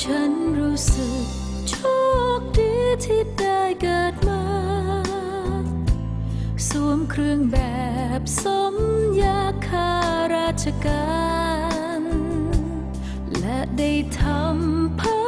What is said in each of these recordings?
ฉันรู้สึกโชคดีที่ได้เกิดมา สวมเครื่องแบบสมยาคาราชการ และได้ทำภา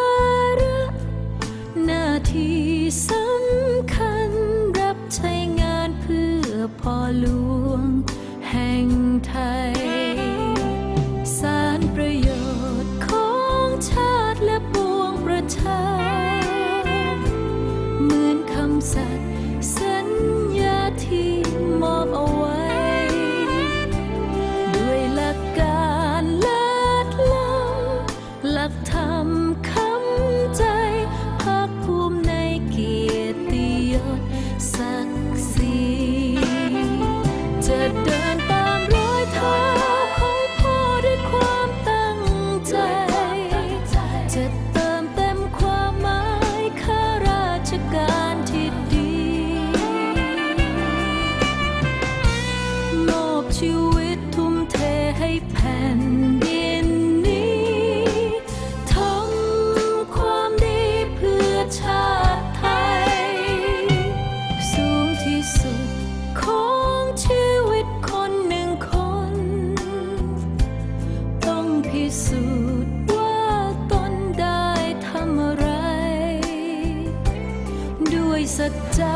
สัจจะ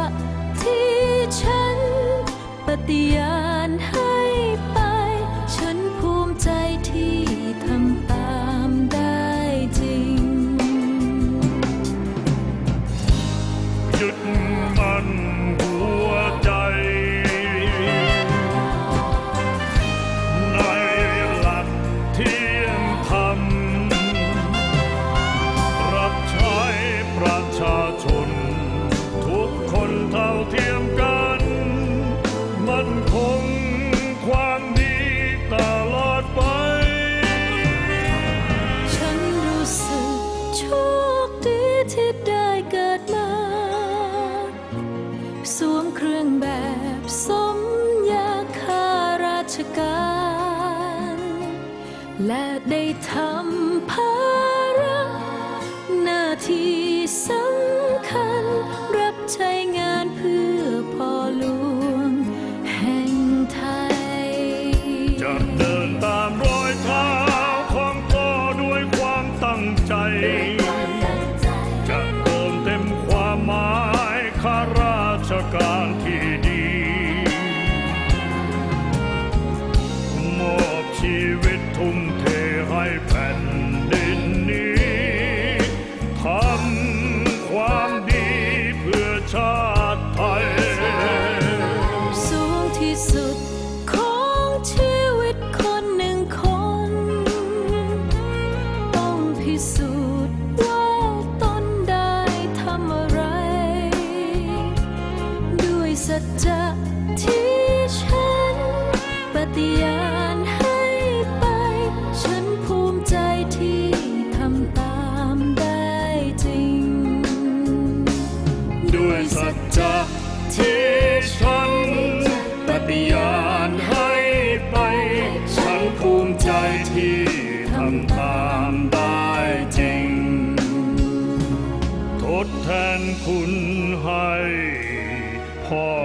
ที่ฉันปฏิญา สวมเครื่องแบบสมยาข้าราชการ และได้ทำภาระหน้าที่สำคัญรับใช้งาน ที่สุดของชีวิตคนหนึ่งคน ต้องพิสูจน์ว่าตนได้ทำอะไร ด้วยสัจจะที่ฉันปฏิญาณให้ไป ฉันภูมิใจที่ทำตามได้จริง ด้วยสัจจะ ที่ทำตามได้จริง ทดแทนคุณให้พอ